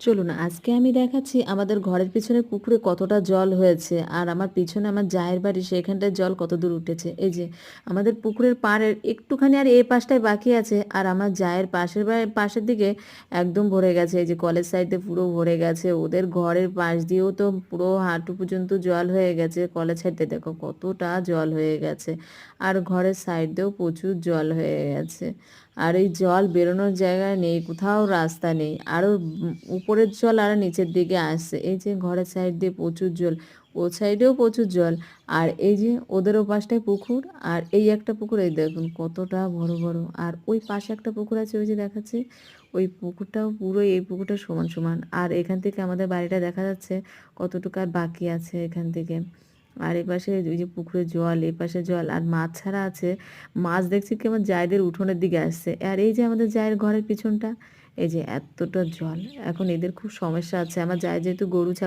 চলুন, আজকে আমি দেখাচ্ছি আমাদের ঘরের পিছনে পুকুরে কতটা জল হয়েছে আর আমার পিছনে আমার জায়ের বাড়ি সেখানটায় জল কত দূর উঠেছে। এই যে, আমাদের পুকুরের পাড়ের একটুখানি আর এই পাশটায় বাকি আছে আর আমার জায়ের পাশের পাশের দিকে একদম ভরে গেছে। এই যে কলেজ সাইডে পুরো ভরে গেছে। ওদের ঘরের পাশ দিয়েও তো পুরো হাঁটু পর্যন্ত জল হয়ে গেছে। কলেজ সাইডে দেখো কতটা জল হয়ে গেছে আর ঘরের সাইড দিয়েও প্রচুর জল হয়ে গেছে। আর এই জল বেরোনোর জায়গায় নেই, কোথাও রাস্তা নেই। আরও উপরের জল আর নিচের দিকে আসছে। এই যে ঘরের সাইড দিয়ে প্রচুর জল, ও সাইডেও প্রচুর জল। আর এই যে ওদেরও পাশটায় পুকুর, আর এই একটা পুকুর, এই দেখুন কতটা বড় বড়। আর ওই পাশে একটা পুকুর আছে, ওই যে দেখাচ্ছে। ওই পুকুরটাও পুরো এই পুকুরটা সমান সমান। আর এখান থেকে আমাদের বাড়িটা দেখা যাচ্ছে কতটুকু আর বাকি আছে এখান থেকে। আর এপাশে ওই যে পুকুরে জল এপাশে জল, আর মাছ ছাড়া আছে। মাছ দেখছি কেমন জায়দের উঠোনের দিকে আসছে। আর এই যে আমাদের জায়ের ঘরের পিছনটা, এই যে এতটা জল, এখন এদের খুব সমস্যা আছে। আমার যায় যেহেতু গরু ছাগল